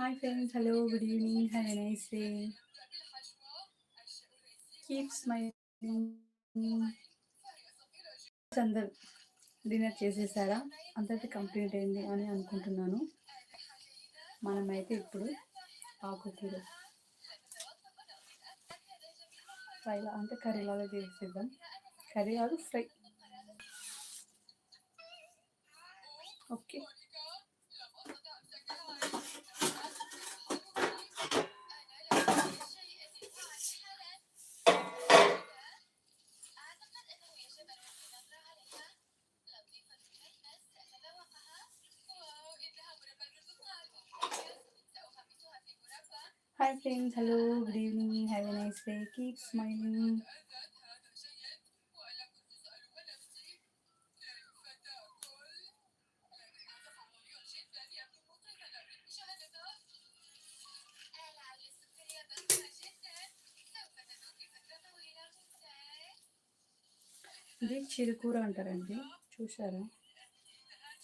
Hi friends hello good evening have nice day keep smiling అందరు dinner చేసేసారా? అందరికీ complete అయింది అని అనుకుంటున్నాను. మనమైతే ఇప్పుడు ఆకుకూర ఫ్రైలా అంటే కర్రీలాగా చేసేద్దాం. కర్రీ కాదు fry. Okay. Hi friends, hello, good evening, have a nice day, keep smiling. ఇది చిరుకూర అంటారండి చూసారా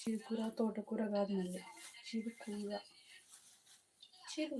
చిరుకూర తోటకూర కాదు మళ్ళీ చిరుకూర చిరు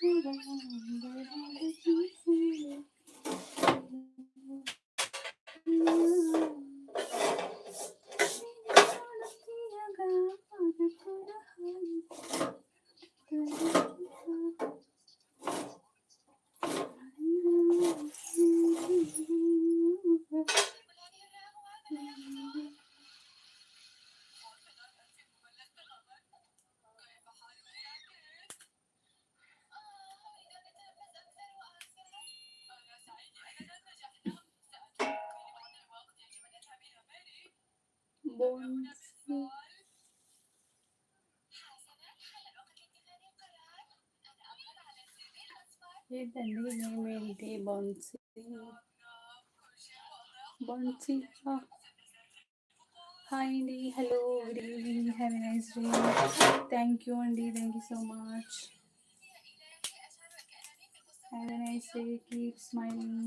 Thank you. ఏంటండి నేమ్ ఏంటి బౌన్సీ బౌన్సీ హాయ్ అండి hello good evening have a nice day thank you అండి thank you so much have a nice day keep smiling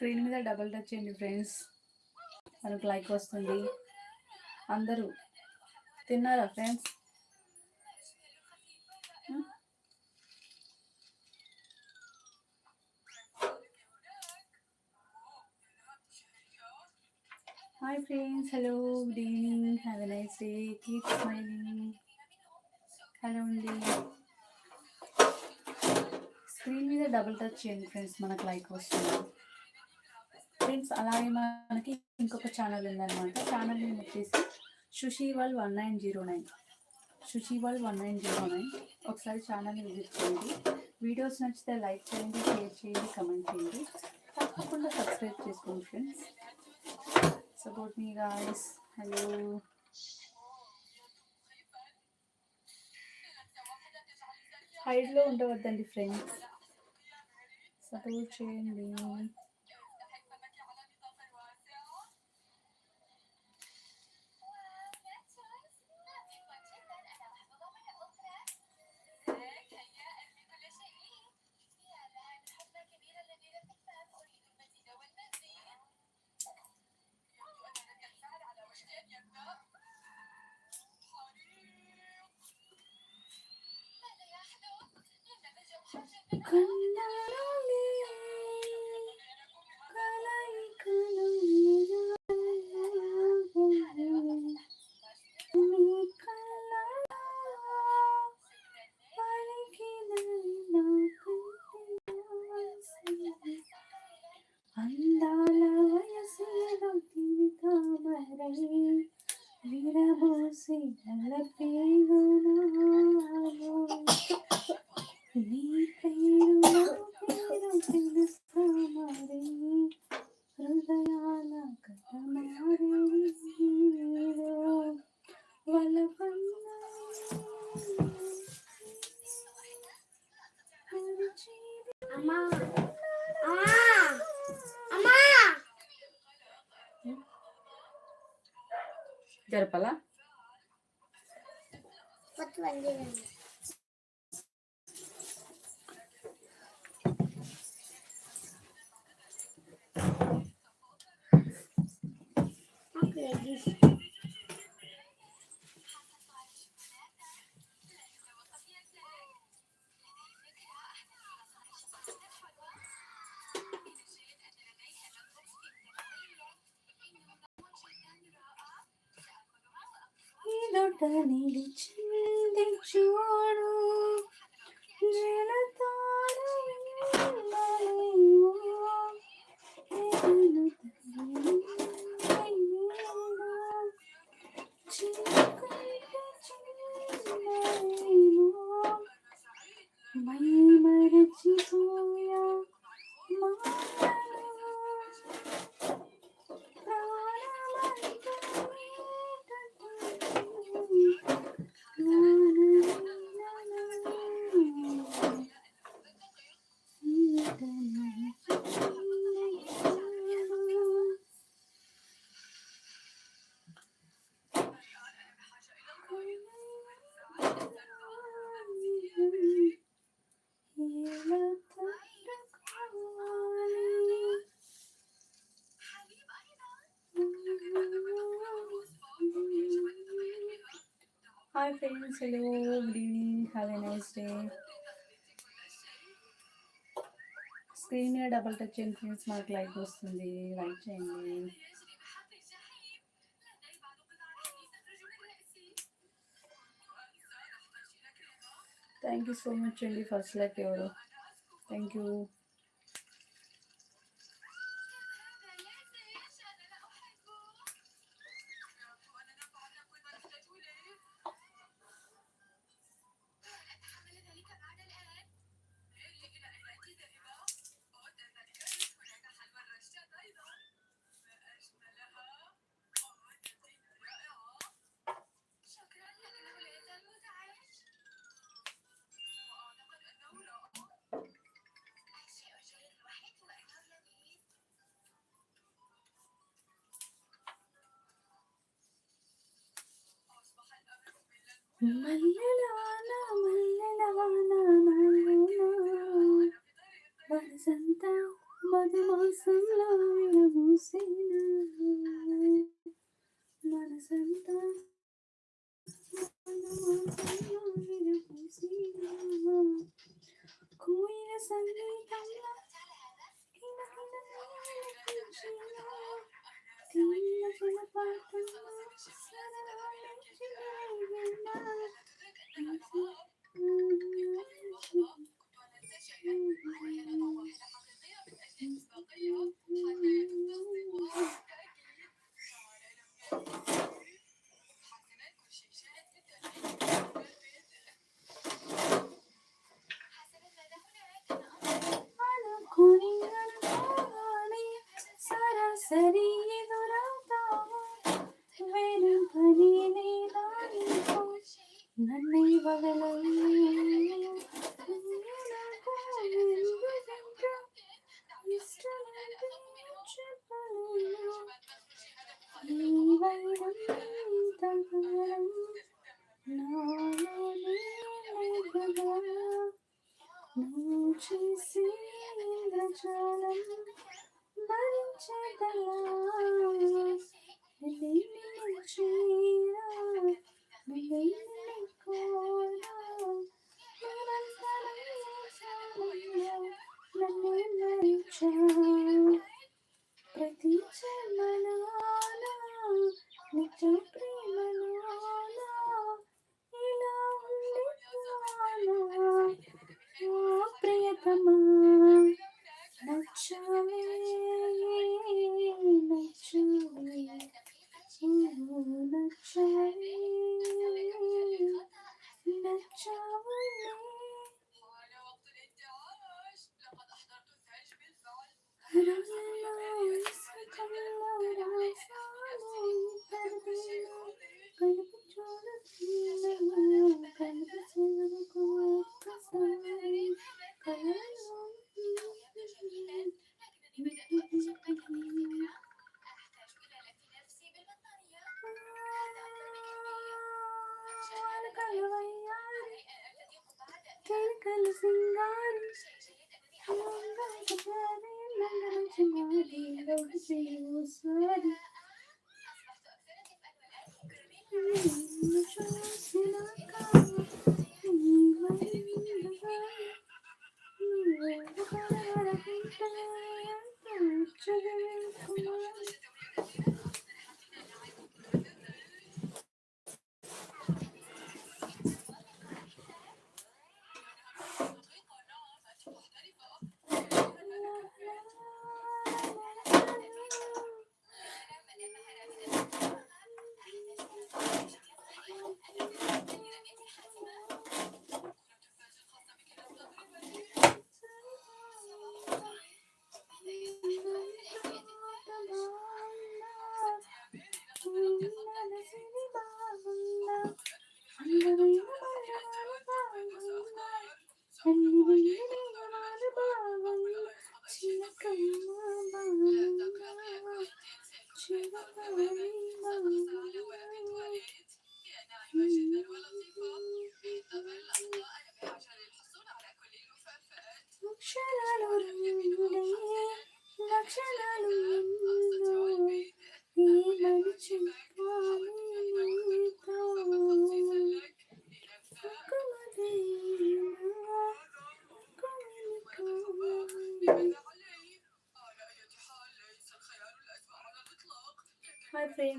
screen మీద డబల్ టచ్ చేయండి ఫ్రెండ్స్ మనకు లైక్ వస్తుంది. అందరూ తిన్నారా friends hi friends hello good evening have a nice day keep smiling hello అండి screen మీద double touch చేయండి friends మనకు లైక్ వస్తుంది. ఫ్రెండ్స్ అలాగే మనకి ఇంకొక ఛానల్ ఉందన్నమాట. ఛానల్ నేమ్ వచ్చేసి సుషీవల్ వన్ నైన్ జీరో నైన్. సుషీవల్ వన్ నైన్ జీరో నైన్. ఒకసారి ఛానల్ని విజిట్ చేయండి. వీడియోస్ నచ్చితే లైక్ చేయండి షేర్ చేయండి కమెంట్ చేయండి. తప్పకుండా సబ్స్క్రైబ్ చేసుకోండి friends. Support me guys. Hello. హైడ్లో ఉండవద్దండి ఫ్రెండ్స్. సపోర్ట్ చేయండి. 你看那 பத்து வண்டி Okay, this చూడు జలతారమో ఎదుట నిలిచింది చినుకైతే చిన్నదేమో hi friends hello good evening have a nice day screen మీద డబల్ టచ్ చేయండి ఫ్రెండ్స్ మనకు లైక్ వస్తుంది. లైక్ చేయండి. థ్యాంక్ యూ సో మచ్ అండి ఫస్ట్ లైక్ ఎవరు? థ్యాంక్ యూ మల్లెలవాన మల్లెలవాన వరసంత మధుమాసంలో విరబూసిన Roses. Oh,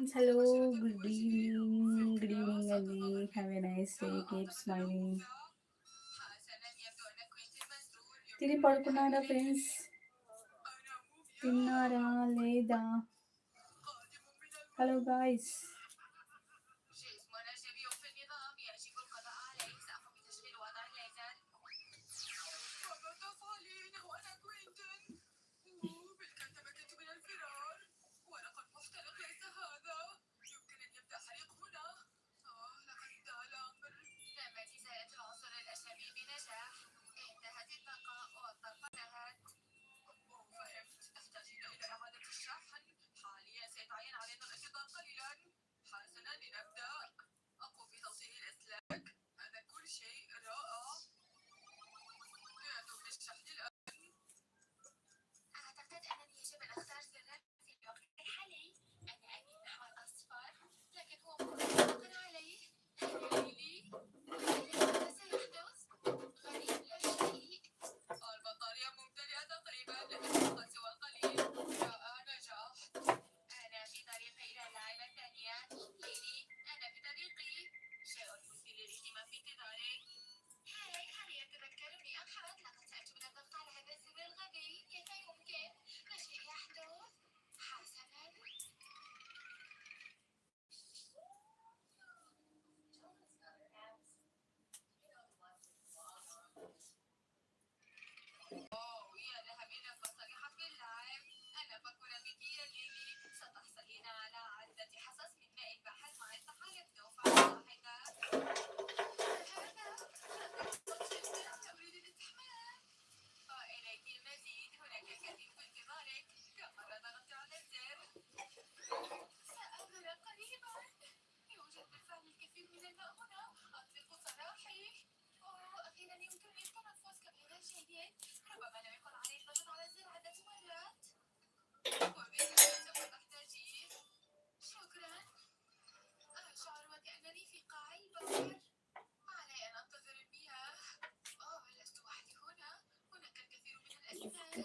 friends hello good evening good evening అండి have a nice day keep smiling తిని పడుకున్నారా ఫ్రెండ్స్ తిన్నారా లేదా? Hello guys يتعين علينا الأشقاء قليلا حسنا لنبدأ أقوم بتوصيل الأسلاك. أن كل شيء رائع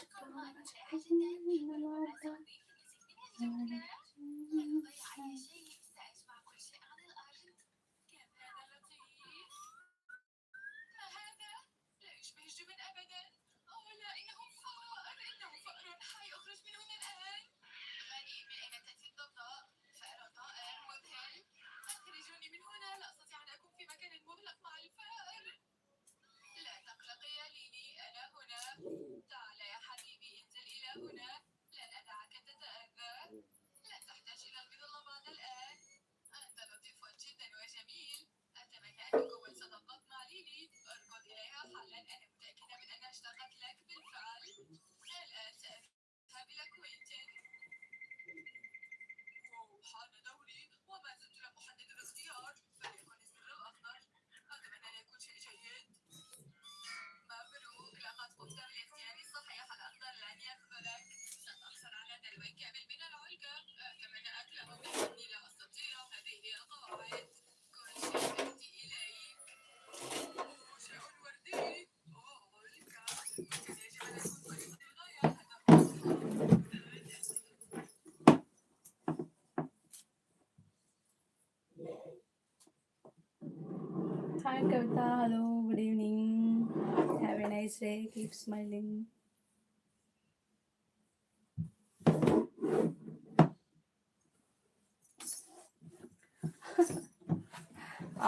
çıkar. Çıkar. Hi Kavitha hello good evening have a nice day keep smiling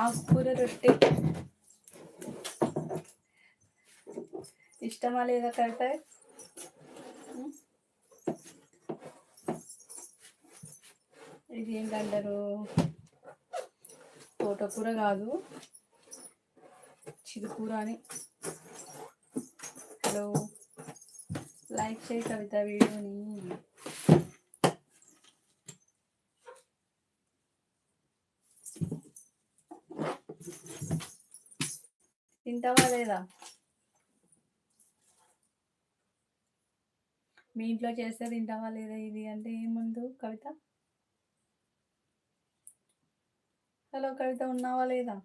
ఆకుకూర రొట్టె ఇష్టమా లేదా కవిత ఇది ఏంటంటారు తోటకూర కాదు. ఇది కూర అని హలో లైక్ చేయి కవిత వీడియోని. తింటావా లేదా? మీ ఇంట్లో చేస్తే తింటావా లేదా ఇది అంటే ఏముందు కవిత? హలో కవిత ఉన్నావా లేదా?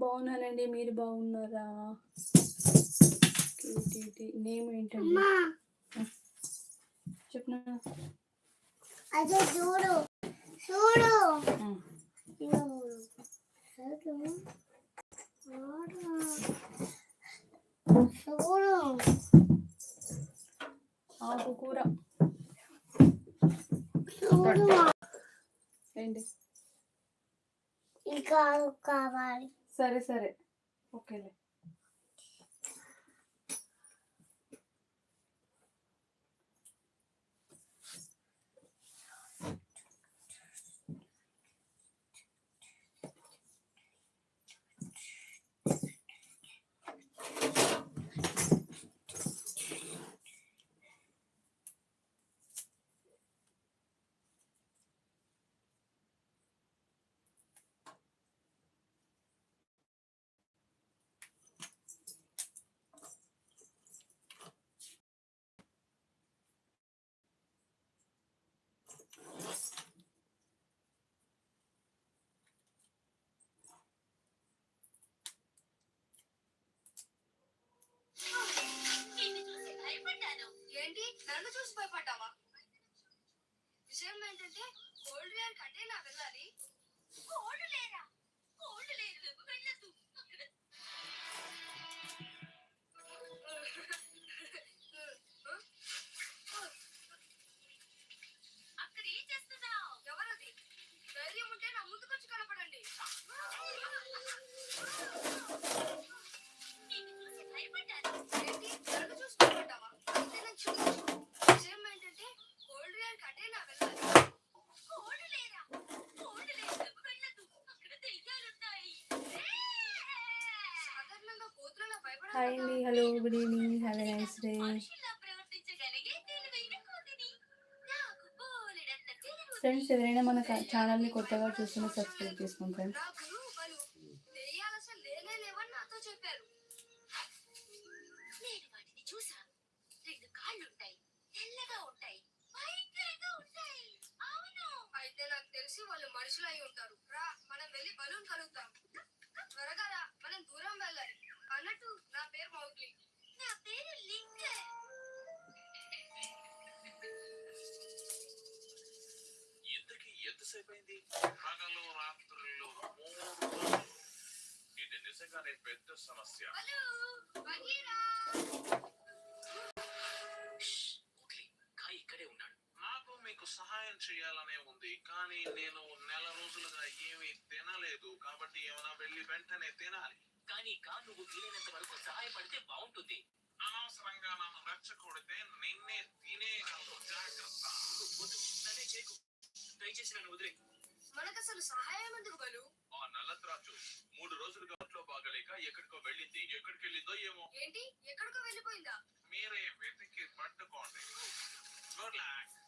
బాగున్నానండి. మీరు బాగున్నారా? నేమ్ ఏంటండి? చెప్పనా? అదే చూడు. చూడు. చూడు. ఆకుకూర ఏంటి? ఇంకా కావాలి. సరే సరే. ఓకేలే. జరగ చూసి భయపడ్డావా? విషయం ఏంటంటే కోల్డ్ రియాన్ కట్టే నా వెళ్ళాలి కోల్డ్ లేరా? కోల్డ్ లేదు నువ్వు వెళ్ళొద్దు. అక్కడ ఏం చేస్తున్నావు? ఎవరది? ధైర్యం ఉంటే నా ముందుకొచ్చి కనపడండి. ఏంటి? హాయ్ అండి hello good evening have a nice day friends ఎవరైనా మన ఛానల్ని కొత్తగా చూస్తున్న సబ్స్క్రైబ్ చేసుకోండి ఫ్రెండ్స్ అయితే నాకు తెలిసి వాళ్ళు మనుషులు అయి ఉంటారు. రా మనం వెళ్ళి బలూన్ కలుగుతాం త్వరగా రా మనం దూరం వెళ్ళాలి. అన్నట్టు నా పేరు మౌగ్లీ నా పేరు లింక్ ఇంతకీ ఎంతసేపు అయింది పగలు రాత్రులు. ఇది నిజంగానే పెద్ద సమస్య. ఇక్కడే ఉన్నాడు. మీకు సహాయం చేయాలనే ఉంది. కానీ నేను నెల రోజులుగా ఏమీ తినలేదు. కాబట్టి ఏమైనా వెళ్ళి వెంటనే తినాలి. కానీ కా నువ్వు వీలైనంత వరకు సహాయపడితే బాగుంటుంది. అనవసరంగా నన్ను రెచ్చగొడితే నిన్నే తినేయగలరు జాగ్రత్త. వద్దు నన్నే చేయకు. దయచేసి నన్ను వదిలే. మనకు అసలు సహాయం ఎందుకు బలు? ఆ నల్లత్రాచు మూడు రోజులుగా ఒంట్లో బాగలేక ఎక్కడికో వెళ్ళింది. ఎక్కడికి వెళ్ళిందో ఏమో. ఏంటి? ఎక్కడికో వెళ్ళిపోయిందా? మీరే వెతికి పట్టుకోండి. Good luck.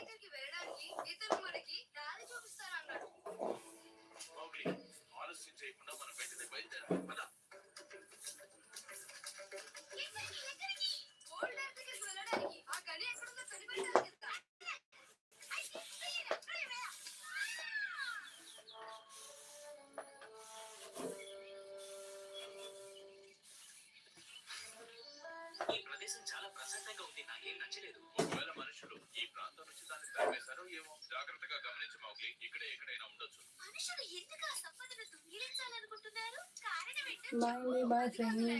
కారణం ఏంటో బాయ్ అండి